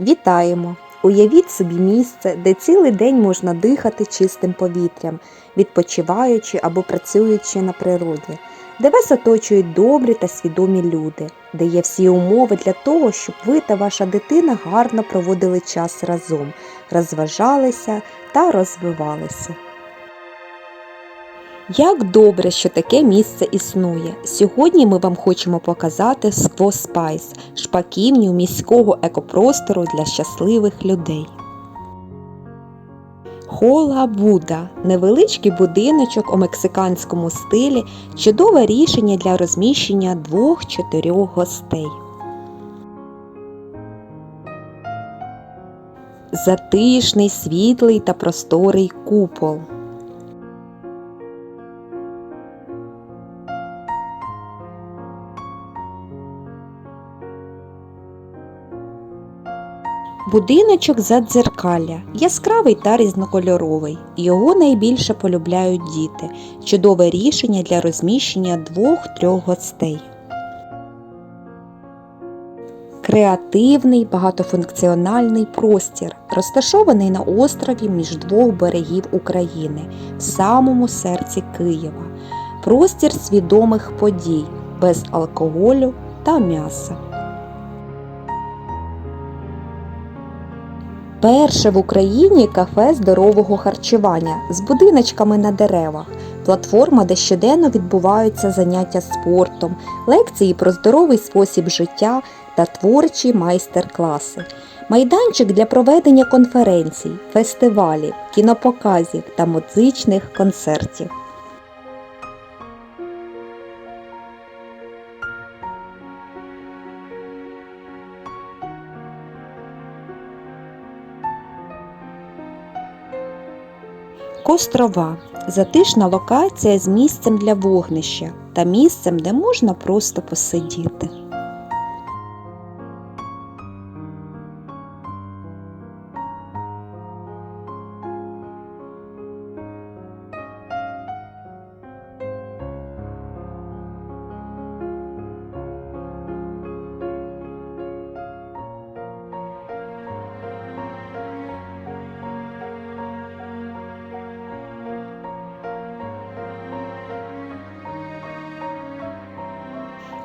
Вітаємо! Уявіть собі місце, де цілий день можна дихати чистим повітрям, відпочиваючи або працюючи на природі, де вас оточують добрі та свідомі люди, де є всі умови для того, щоб ви та ваша дитина гарно проводили час разом, розважалися та розвивалися. Як добре, що таке місце існує. Сьогодні ми вам хочемо показати Скво Спайс – шпаківню міського екопростору для щасливих людей. Хола Буда невеличкий будиночок у мексиканському стилі, чудове рішення для розміщення двох-чотирьох гостей. Затишний, світлий та просторий купол. Будиночок задзеркалля яскравий та різнокольоровий. Його найбільше полюбляють діти. Чудове рішення для розміщення двох-трьох гостей. Креативний багатофункціональний простір, розташований на острові між двох берегів України, в самому серці Києва. Простір свідомих подій без алкоголю та м'яса. Перше в Україні кафе здорового харчування з будиночками на деревах, платформа, де щоденно відбуваються заняття спортом, лекції про здоровий спосіб життя та творчі майстер-класи, майданчик для проведення конференцій, фестивалів, кінопоказів та музичних концертів. Кострова затишна локація з місцем для вогнища та місцем, де можна просто посидіти.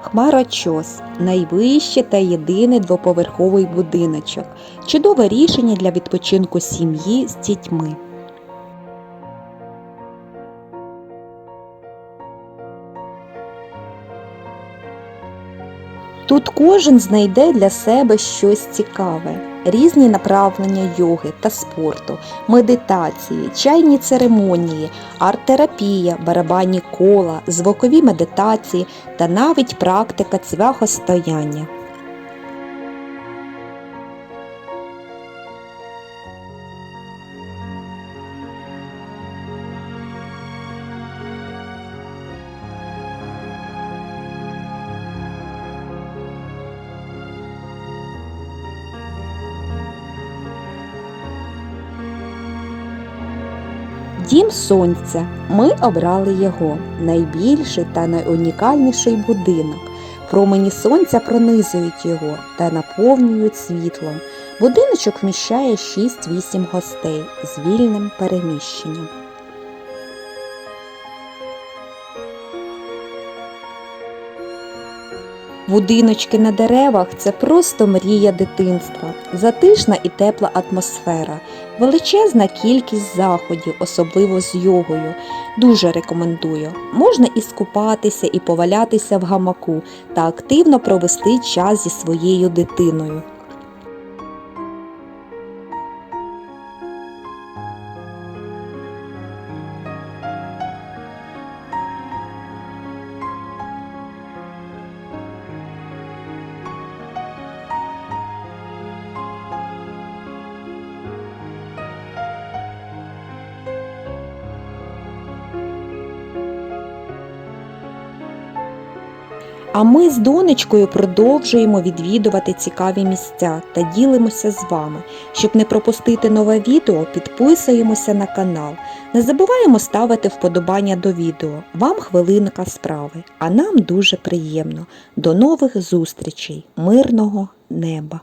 Хмарочос найвищий та єдиний двоповерховий будиночок. Чудове рішення для відпочинку сім'ї з дітьми. Тут кожен знайде для себе щось цікаве, різні направлення йоги та спорту, медитації, чайні церемонії, арт-терапія, барабанні кола, звукові медитації та навіть практика цвяхостояння. Дім сонця. Ми обрали його найбільший та найунікальніший будинок. Промені сонця пронизують його та наповнюють світлом. Будиночок вміщає 6-8 гостей з вільним переміщенням. Будиночки на деревах це просто мрія дитинства, затишна і тепла атмосфера, величезна кількість заходів, особливо з йогою. Дуже рекомендую. Можна і скупатися, і повалятися в гамаку та активно провести час зі своєю дитиною. А ми з донечкою продовжуємо відвідувати цікаві місця та ділимося з вами. Щоб не пропустити нове відео, підписуємося на канал. Не забуваємо ставити вподобання до відео. Вам хвилинка справи, а нам дуже приємно. До нових зустрічей, мирного неба!